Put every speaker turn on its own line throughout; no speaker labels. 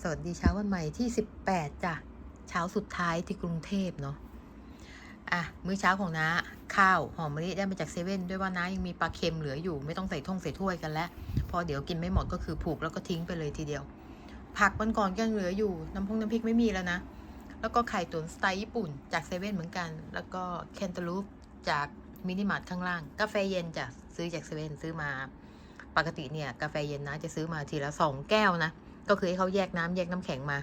สวัสดีเช้าวันใหม่ที่ 18จ้ะเช้าสุดท้ายที่กรุงเทพเนาะอะมื้อเช้าของน้าข้าวหอมมะลิได้มาจากเซเว่นด้วยว่าน้ายังมีปลาเค็มเหลืออยู่ไม่ต้องใส่ท่งใส่ถ้วยกันแล้วพอเดี๋ยวกินไม่หมดก็คือผูกแล้วก็ทิ้งไปเลยทีเดียว ผักวันก่อนก็ยังเหลืออยู่น้ำพงน้ำพริกไม่มีแล้วนะ แล้วก็ไข่ตุ๋นสไตล์ญี่ปุ่นจากเซเว่นเหมือนกัน แล้วก็แคนตาลูปจากมินิมาร์ทข้างล่าง กาแฟเย็นจะซื้อจากเซเว่นซื้อมา ปกติเนี่ยกาแฟเย็นนะจะซื้อมาทีละสองแก้วนะ ก็คือให้เขาแยกน้ำแยกน้ำแข็งมา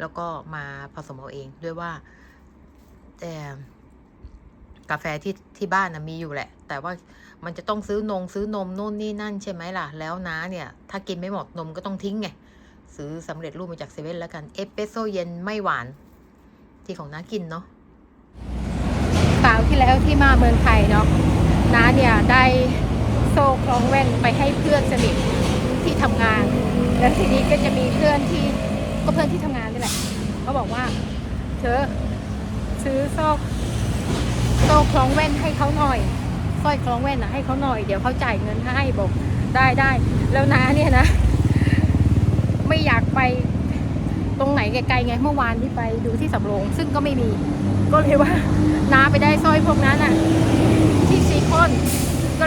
แล้วก็มาผสมเอาเองด้วยว่าแต่กาแฟที่ที่บ้านนะมีอยู่แหละ แต่ว่ามันจะต้องซื้อนงซื้อนมนู่นนี่นั่นใช่ไหมล่ะ แล้วน้าเนี่ย ถ้ากินไม่หมดนมก็ต้องทิ้งไงซื้อสำเร็จรูปมาจากเซเว่นแล้วกันเอสเปรสโซเย็นไม่หวาน ที่ของน้ากินเนาะ
คราวที่แล้วที่มาเมืองไทยเนาะน้าเนี่ยได้โซ่คล้องแว่นไปให้เพื่อนสนิท แล้วทีนี้ก็จะมีเพื่อนที่ก็เพื่อนที่ทำงานนี่แหละเขาบอกว่า เธอซื้อซ่โซ่คล้องแว่นให้เขาหน่อยสร้อยคล้องแว่นนะให้เขาหน่อยเดี๋ยวเขาจ่ายเงินให้บอกได้ได้แล้วนาเนี่ยนะ ไม่อยากไปตรงไหนไกลๆไงเมื่อวานที่ไปดูที่สำโรงซึ่งก็ไม่มี ก็เลยว่าน้าไปได้สร้อยพวกนั้นอะที่ซีคอน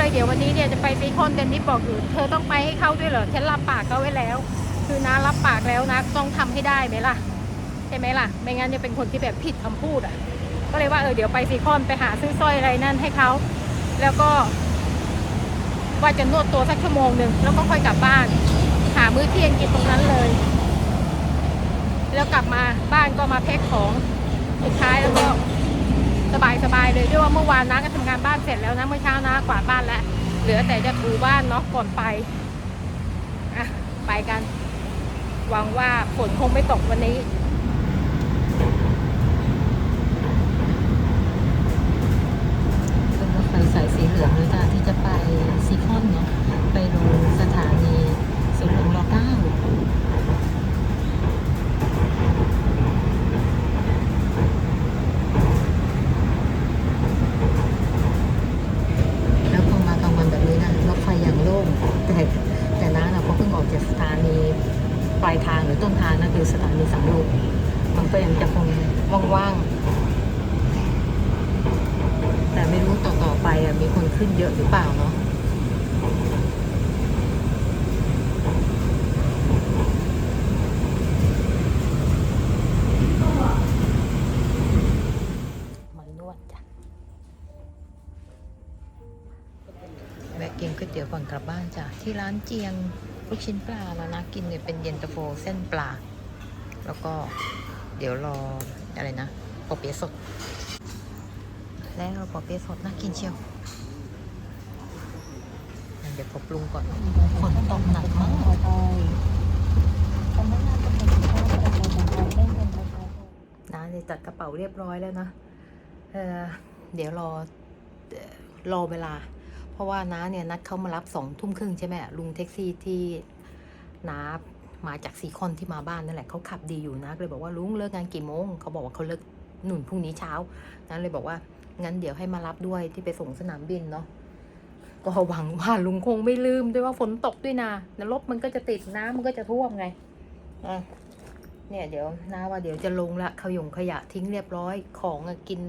เลยเดี๋ยววันนี้เนี่ยจะไปซีคอนกันนี่บอกอยู่เธอต้องไปให้เขาด้วยเหรอฉันรับปากเขาไว้แล้ว คือน้ารับปากแล้วนะต้องทำให้ได้ไหมล่ะใช่ไหมล่ะ ไม่งั้นจะเป็นคนที่แบบผิดคำพูดอะ ก็เลยว่าเออเดี๋ยวไปซีคอนไปหาซื้อสร้อยอะไรนั่นให้เขาแล้วก็ ว่าจะนวดตัวสักชั่วโมงหนึ่งแล้วก็ค่อยกลับบ้าน หามื้อเที่ยงกินตรงนั้นเลย แล้วกลับมาบ้านก็มาแพ็คของสุดท้ายแล้วก็ สบายสบายเลยด้วยว่าเมื่อวานน้าก็ทำงานบ้านเสร็จแล้วนะเมื่อเช้าน้ากวาดบ้านแล้วเหลือแต่จะถูบ้านเนาะก่อนไปอะไปกัน หวังว่าฝนคงไม่ตกวันนี้
รถไฟสายสีเหลืองเลยจ้ะที่จะไปซีคอนเนาะไปลงสถานีสุเหลืองรอเก้าแล้วพอมากลางวันแบบนี้นะรถไฟอย่างโล่งแต่แต่น้าเราก็เพิ่งออกจากสถานีปลายทางหรือต้นทางนั่นคือสถานีสำโรงมันก็ยังจะคง ว่างๆ แต่ไม่รู้ต่อต่อๆไปอะมีคนขึ้นเยอะหรือเปล่าเนาะมันนวดจ้ะแวะกินก๋วยเตี๋ยวก่อนกลับบ้านจ้ะที่ร้านเจียงลูกชิ้นปลาแล้วนะกินเนี่ยเป็นเย็นตาโฟเส้นปลา แล้วก็เดี๋ยวรอ อะไรนะปอเปี๊ยะสด แล้วปอเปี๊ยะสดน่ากินเชียวเดี๋ยวขอปรุงก่อนฝนตกหนักมากน้าเนี่ยจัดกระเป๋าเรียบร้อยแล้วนะเออเดี๋ยวรอเอ่อรอเวลา เพราะว่าน้าเนี่ยนัดเขามารับสองทุ่มครึ่งใช่ไหมลุงแท็กซี่ที่น้า มาจากซีคอนที่มาบ้านนั่นแหละเขาขับดีอยู่นะเลยบอกว่าลุงเลิกงานกี่โมงเขาบอกว่าเขาเลิกหนุนพรุ่งนี้เช้า นั้นเลยบอกว่างั้นเดี๋ยวให้มารับด้วยที่ไปส่งสนามบินเนาะก็หวังว่าลุงคงไม่ลืมด้วยว่าฝนตกด้วยนะแล้วรถมันก็จะติดน้ำมันก็จะท่วมไงอะเนี่ยเดี๋ยวน้าว่าเดี๋ยวจะลงละขยงขยะทิ้งเรียบร้อยของกิน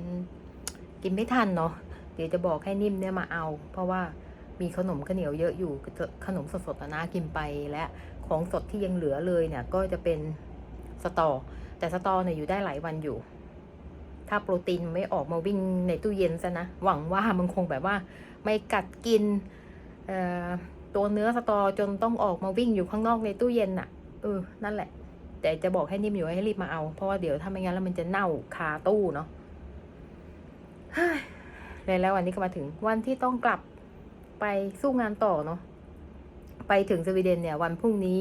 กินไม่ทันเนาะเดี๋ยวจะบอกให้นิ่มเนี่ยมาเอา เพราะว่า มีขนมข้าวเหนียวเยอะอยู่ขนมสดๆอะน้ากินไปและของสดที่ยังเหลือเลยเนี่ยก็จะเป็นสตอ แต่สตอเนี่ยอยู่ได้หลายวันอยู่ ถ้าโปรตีนไม่ออกมาวิ่งในตู้เย็นซะนะหวังว่ามันคงแบบว่า ไม่กัดกินตัวเนื้อสตอจนต้องออกมาวิ่งอยู่ข้างนอกในตู้เย็นน่ะเออนั่นแหละ แต่จะบอกให้นิ่มอยู่ให้รีบมาเอา เพราะว่าเดี๋ยวถ้าไม่งั้นแล้วมันจะเน่าคาตู้เนาะเลยแล้ววันนี้ก็มาถึงวันที่ต้องกลับ ไปสู้งานต่อเนาะไปถึงสวีเดนเนี่ย วันพรุ่งนี้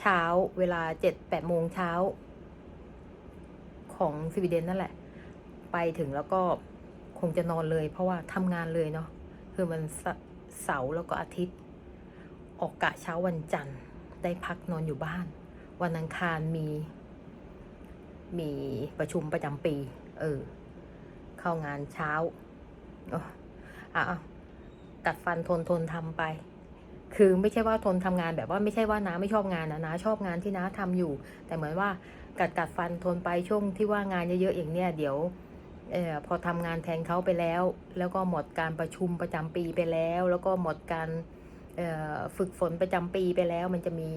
เช้าเวลาเจ็ดแปดโมงเช้า ของสวีเดนนั่นแหละ ไปถึงแล้วก็คงจะนอนเลย เพราะว่าทำงานเลยเนาะคือมันเสสาร์แล้วก็อาทิตย์ ออกกะเช้าวันจันทร์ ได้พักนอนอยู่บ้าน วันอังคารมี มีประชุมประจำปี เออ เข้างานเช้าอ้อะอะ กัดฟันทนทนทำไป คือไม่ใช่ว่าทนทำงานแบบว่าไม่ใช่ว่าน้าไม่ชอบงานนะน้าชอบงานที่น้าทำอยู่ แต่เหมือนว่ากัดกัดฟันทนไปช่วงที่ว่างานเยอะๆอย่างเนี้ยเดี๋ยวออพอทำงานแทนเขาไปแล้ว แล้วก็หมดการประชุมประจำปีไปแล้ว แล้วก็หมดการออฝึกฝนประจำปีไปแล้ว มันจะมี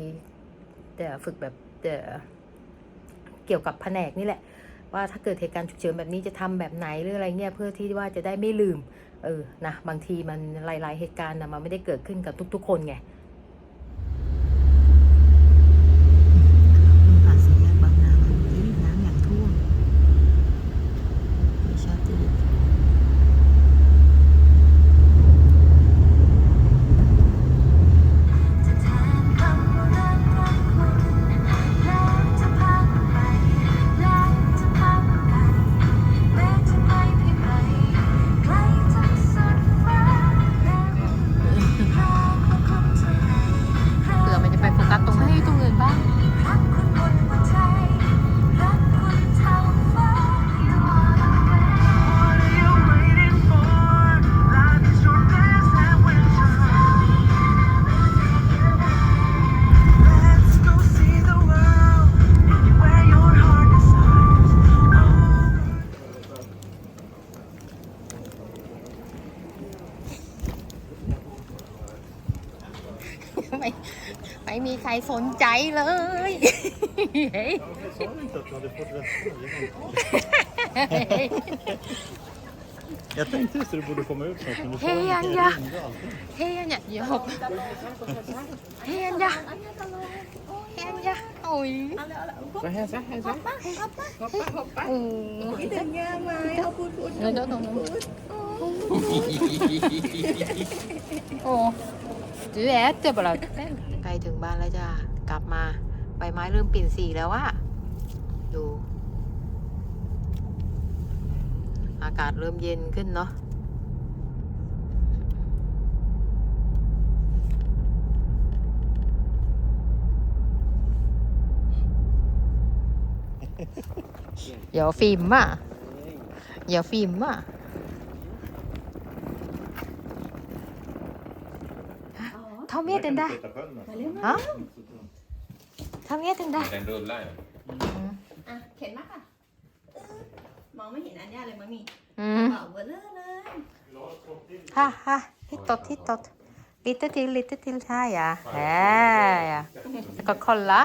แต่ฝึกแบบเอ่เกี่ยวกับแผนกนี่แหละ ว่าถ้าเกิดเหตุการณ์ฉุกเฉินแบบนี้จะทำแบบไหนหรืออะไรเงี้ยเพื่อที่ว่าจะได้ไม่ลืม เออนะบางทีมันหลาย ๆ เหตุการณ์นะมันไม่ได้เกิดขึ้นกับทุก ๆ คนไง
ใครสนใจเลยเฮ้ย
Jag sa inte att du hade fått rätt Jag tänkte just att det borde komma ut något, men du sa
Hej,
inte.
Anja.
Jag ringde alltid.
เฮียเนี่ยยกเฮียนจ้ะเฮียนจ้ะโอ้ย
Vad hälsa, hälsa.
โอ้ยเงินเจ้าตรงนู้นโอ้ จื้อแอดเจ็บอะไร
ใกล้ถึงบ้านแล้วจ้ากลับมาใบไม้เริ่มเปลี่ยนสีแล้วว่าดู อากาศเริ่มเย็นขึ้นเนาะอย่าฟิล์มอะอย่าฟิล์มอะ Ta med den där.
Titta själv nu.
Ja. Ta med den där.
Den rullar ju.
อะเข็นมาค่ะ มองไม่เห็นอันยาเลยมั้งนี่
อื
ก
ม
ระเป๋าเบลเลอร์เลย
Ha, ha, hitåt, hitåt. Lite till, lite till. Här ja. Ja, ja. Ska kolla.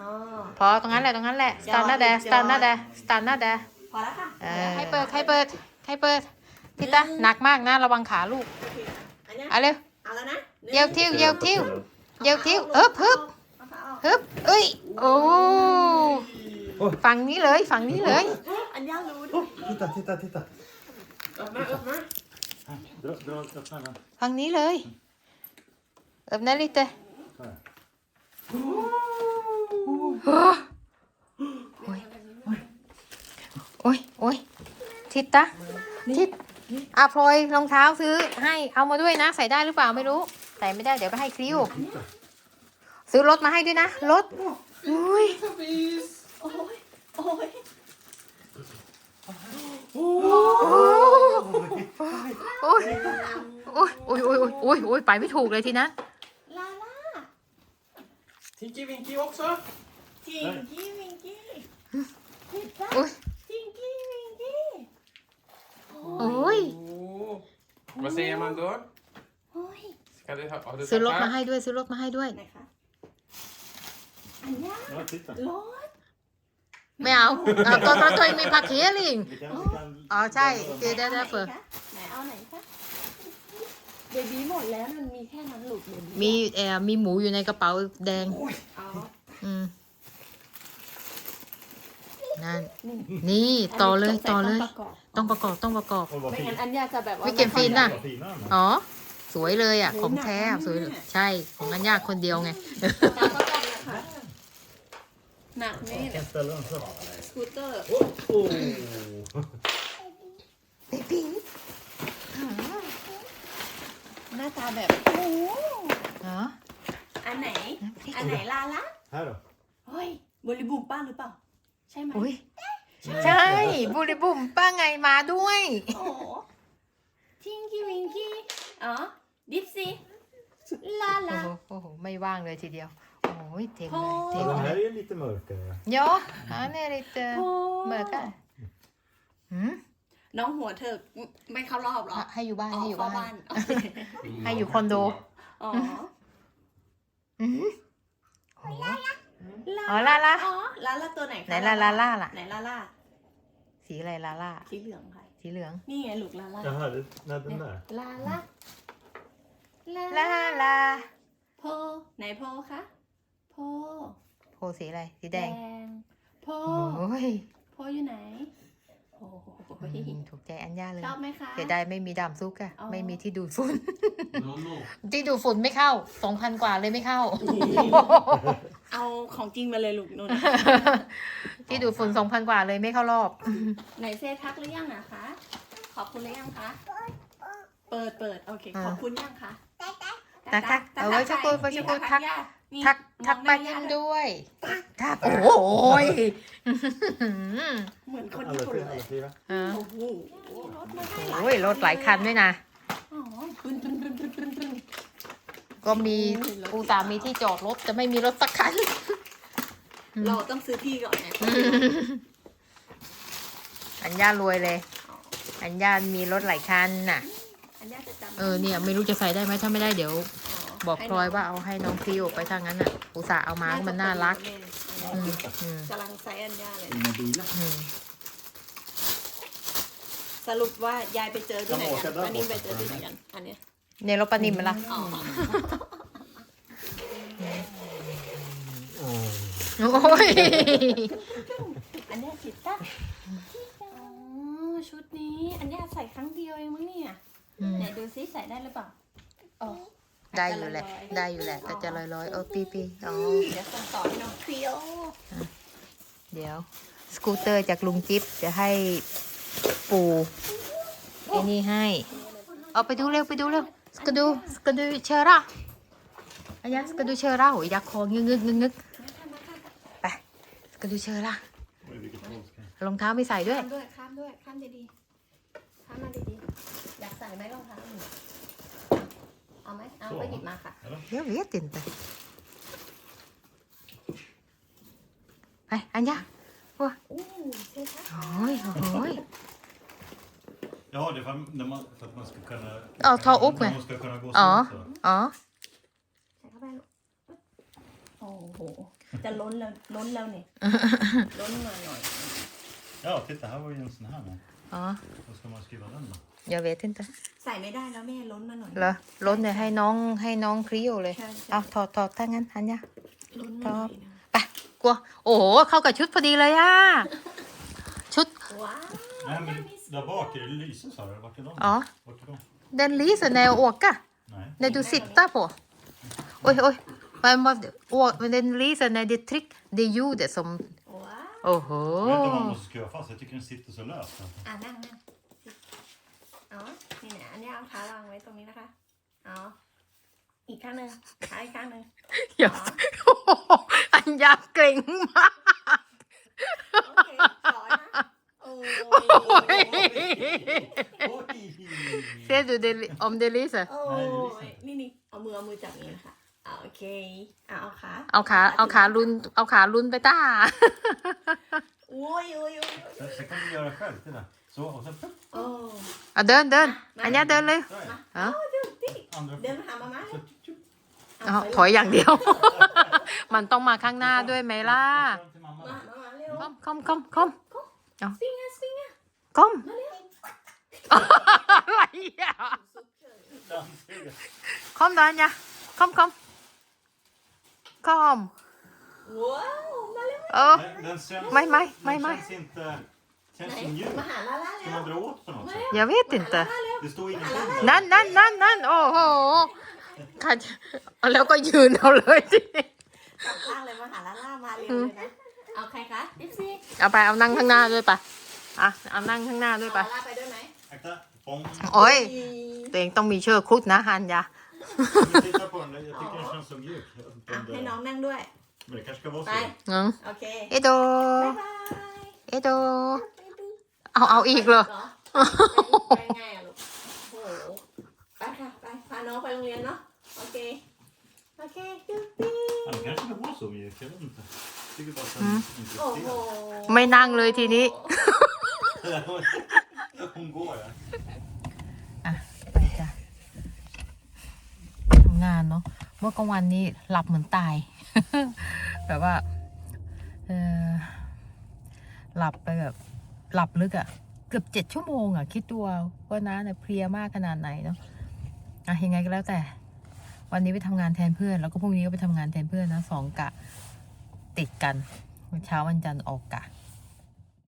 อ๋อ
พอตรงนั้นแหละตรงนั้นแหละ stanna där, stanna där, stanna där
พอแล้วค่ะ
เออให้เปิดให้เปิดให้เปิดทิตาหนักมากนะ ระวังขาลูก
อันเนี้ย
เอาเร็ว
เอาแล้วนะ
เยวทิวเยวทิวเยวทิวเอิบฮึบ
เอาขาออก
ฮึบเอ้ยโอ้ฝั่งนี้เลยฝั่งนี้เลย
อันยารู้
Titta, titta, titta.
Öppna, öppna.
Dra, dra, öppna den.
ฝั่งนี้เลยเอิบนะลิเต
Så här.
โอ้ยโอ้ยทิตตาทิตอะพลอยรองเท้าซื้อให้เอามาด้วยนะ ใส่ได้หรือเปล่าไม่รู้ ใส่ไม่ได้เดี๋ยวไปให้คริว ซื้อรถมาให้ด้วยนะรถอุ้ย
โอ้ยโอ้ย
โอ้ยโอ้ยโอ้ยโอ้ยโอ้ยโอ้ยไปไม่ถูกเลยทีนั้น
ลาล่า
Tinky Winky också.
จิงกี้วิงกี้ผิดปะ
โอ้ย
จิงกี้วิงกี้
โอ้ย
Oh. Vad säger man då?
โอ้ย
Ska du ha, har du
ซื้อรถ
tagit
มาให้ด้วยซื้อรถมาให้ด้วย
ไหนคะอันยา
Ja, titta.
รถ
ไม่เอาเอาตอนตอนตัวเองมีผักเคียลิง
Vi kan, vi kan...
อ๋อใช่เดี๋ยวได้ได้เฟิร์
ไหนเอาไหนคะเบบีหมดแล้วมันมีแค่นั้นหลุดเบบี
มีเอ่อมีหมูอยู่ในกระเป๋าแดง
อ๋อ
อืมนั่นนี่ต่อเลยต่อเลย ต้องประกอบต้องประกอบ
Åh, vad
ไม่งั้น
fint.
อันยาจะแบบว่า
วิกเก็ตฟินน่ะ
Vad fina de är.
อ๋อ สวยเลยอะ
โอ้
ของแท้
หนักมาก
สวยเลยใช่ของอันยากคนเดียวไง
ตามประกอบนะคะหนักนี่
Jag kan ställa den så.
สกูตเตอร์
Oh.
เบบี้
หน้าตาแบบโอ้โห
อ๋อ
อันไหน อันไหนลาล่ะ
Här då.
เฮ้ยบริบูมป้าหรือเปล่า ใช่ไหม
อุ้ยใช่บุริบุ่มป้าไงมาด้วย
โอ้โหทิงกี้วิงกี้อ๋อ ดิฟซี่ลา
โอ้
ลา
โหโอ้โหไม่ว่างเลยทีเดียว โอ้ยเต็มเลย
โอ้
เต็ม
Ja, den
เลย
här är lite mörkare.
Ja, han är lite
โอ้
mörkare. Mm.
น้องหัวเธอไม่เข้ารอบเหรอ
ให้อยู่บ้าน
อ๋อ
ให้อยู่
เข้า
บ้า
บ้านนโอเค
ให้อยู่คอนโด
อ๋อ
อืมโอ้
ลา
อ๋อลาลา
อ๋อลาลาตัวไหนคะ
ไหนลาลาล่าล่ะ
ไหนลาลา
สีอะไรลาล่า
สีเหลืองค่ะ
สีเหลือง
นี่ไงลูกลาลา
Jaha, det, nej, den där.
ลาลา
ลาลา
โพไหนโพคะโพ
โพสีอะไร สีแดง
โพ
โอ้ย
โพอยู่ไหนโอ้โห
อืมถูกใจอัญญาเลย
ชอบไหมคะ
เสียดายไม่มีดามซุกอะ
อ๋อ
ไม่มีที่ดูดฝุ่น
No, no.
ที่ดูดฝุ่นไม่เข้าสองพันกว่าเลยไม่เข้า
เอาของจริงมาเลยลูกนุ่น
ที่ดูดฝุ่นสองพันกว่าเลยไม่เข้ารอบ
ไหนเซทักหรือยังนะคะ ขอบคุณหรือยังคะ เปิดเปิดโอเค
อ่า
ขอบคุณยังคะ
ทักทักเอาไว้ชักกูไว้ชักกูทัก
นี่
ทัก
ม
ทั
อกงห
ป้า
น้
ยิ้ม
ย่า
ด้วยทักโอ้ย
เหมือนคนญี่
Alla
ปุ่น
tre,
เลย
alla fyra.
อ่า
โอ้โหรถมาให้
โอ้ยรถหลายคันด้วยนะ
อ๋อปึ้นปึ้นปึ้นปึ้นปึ้นปึ้น
ก็มี
โอ้ยรถ
อุตส่าห์มีที่จอดรถจะไม่มีรถสักคัน
เราต้องซื้อที่ก่อนไง
อัญญารวยเลย อัญญามีรถหลายคันน่ะ
อันนี้จะจำ
เออเนี่ยไม่รู้จะใส่ได้ไหมถ้าไม่ได้เดี๋ยว บอก
ให้
พลอยว่าเอาให้น้องฟิวไปทางนั้นน่ะอุตส่าห์เอามามันน่ารักอืมอืม
กำลังไซส์อันย่าเลย
Dina bilar.
อืม
สรุปว่ายายไปเจอที่ไหนกันอันนี้ไปเจอที่ไหนกัน อันเนี้ย
เนี่ยรถปานิมมาละ
อ๋อ
Åh.
โอ้ย
อันเนี้ยผิดป่ะอ๋อชุดนี้ อันเนี้ยใส่ครั้งเดียวเองมั้งเนี่ย
อืม
ไหนดูซิใส่ได้หรือเปล่าอ๋อ
ได้อยู่แหละ ได้อยู่แหละ แต่จะลอยๆเออปีปีอ๋อ
เดี๋ยวส่งต่อให้น้องเคียว
เดี๋ยว สกูตเตอร์จากลุงจิ๊บจะให้ปู่ไอ้นี่ให้ เอาไปดูเร็วไปดูเร็ว สกดู สกดูเชอร่าอันยังสกดูเชอร่าโอ้ยอยากคองึกงึกงึกงึกไป สกดูเชอร่า
Oj, vilket våldskast.
รองเท้าไม่ใส่ด้วย
ข้ามด้วยข้ามด้วยข้ามดีๆข้า มมาดีๆอยากใส่ไหมรองเท้าเอาไหมเอาไปหยิบมาค่ะ
Jag vet inte. ไปอันยา
อู้เสื้อผ้า
โอ้ยโอ้ย
Ja, det är för, när man, för att man ska kunna...
Ja, ta upp
när
med.
man ska kunna gå
อ๋อ
så. så.
อ๋อ
ใส่เข้าไปลูกโอ้โห จะล้นแล้วล้นแล้วเนี่ย ล้นมาหน่อย
Ja, titta, här var ju en sån här med.
อ๋อ
Vad ska man skriva den då?
Jag vet inte
ใส่ไม่ได้แล้วแม่ล้นมาหน่อย
เหรอรถเนี่ยให้น้องให้น้องคริโอเลย
ใช่ใช่
เอาถอดถอดถ้างั้นอันยา
ล้นมาหน่อยนะ
ไปกลัว โอ้โห เข้ากับชุดพอดีเลยอะชุด
ว้าว
Nej, men där bak är det lyse sa du. Vart är de?
Ja.
Vart är de?
den lyser när jag åker
Nej.
när du sitter på oj oj men, vad- å- men den lyser när det tryck det ljudet som
ว้าว
โอ้โห
Jag vet inte om man måste skruva fast. Jag tycker den sitter så löst.
อะนั่งนั่งอ๋อ นี่เนี่ยอันนี้เอาเท้าวางไว้ตรงนี้นะคะ อ๋อ อีกข้างหนึ่งขาอีกข้างหนึ่ง
อย่าอันยาเกรงมาก
โอเคขอนะโอ้ย
Oj!
Ser du det, om det lyser?
โอ้ย นี่นี่เอามือเอามือจับอย่างนี้นะคะอะ โอเคอะเอาขา
เอาขาเอาขาลุนเอาขาลุนไปต้า
โอ้ยโอ้ยโอ้ย
Sen, sen kan du göra själv. Titta. Så, och sen plupp,
โอ้
เอาเดินเดินอันยาเดินเลย
där.
อ๋อ
ดูดิ
Andra
เดินมาหามาม่า
Så, tjup.
อ๋อถอยอย่างเดียว มันต้องมาข้างหน้าด้วยไหมล่ะ
Fram till mamma
มา
då.
มามาเร็ว
คอมคอมคอมคอม
สวิงอะสวิงอะ
คอม
มาเร็ว
อะไรอะ
Dammsugare.
คอมดอนยาคอมคอม คอม
ว้าวมาเร็ว
เออ
Men den känns,
Maj, maj,
den
maj, maj.
känns inte...
ไหน
Känns så mjuk.
มาหาลาล่า
Ska
เร็ว
man dra åt på något sätt?
jag vet inte
มาเร็ว
Det står ingenting där.
นั่นนั่นนั่นนั่นโอ้โหค่ะแล้วก็ยืนเอาเลยทีนี้
กลับข้างเลยมาหาลาล่ามาเร็วเลยนะ เอาใครคะดิฟซี่
เอาไปเอานั่งข้างหน้าด้วยปะอะเอานั่งข้างหน้าด้วย
เอา
ปะ
ลาล่าไปด้วยไหม
Akta, om...
โอ้ยตัวเองต้องมีเชือกคุดนะฮันยา
Men titta på den, jag tycker den känns så mjuk. Jag vet inte
อะ
om det-
ให้น้องนั่งด้วย
Men det kanske ska vara
ไป
så.
อืม
โอเค
เอโด
บ๊ายบาย
เอโด เอาเอาอีกเหรอ
เหรอไปไปไงอะลูกโอ้โหไปค่ะไปพาน้องไปโรงเรียนเนาะไปโอเคโอเคกุ๊บบี้
Han kanske inte var så mjuk, jag vet inte. Jag tycker bara att
Mm.
han inte
โอ้โห
ser.
ไม่นั่งเลยทีนี้
Hon går ja.
งานเนาะเมื่อกลางวันนี้หลับเหมือนตาย แบบว่าเออหลับไปแบบหลับลึกอะ่ะ เกือบเจ็ดชั่วโมงอะ่ะ คิดตัวว่าน้าเนี่ยเพลียมากขนาดไหนเนาะอะยังไงก็แล้วแต่ วันนี้ไปทำงานแทนเพื่อน แล้วก็พรุ่งนี้ก็ไปทำงานแทนเพื่อนนะสองกะติดกันเช้าวันจันทร์ออกกะ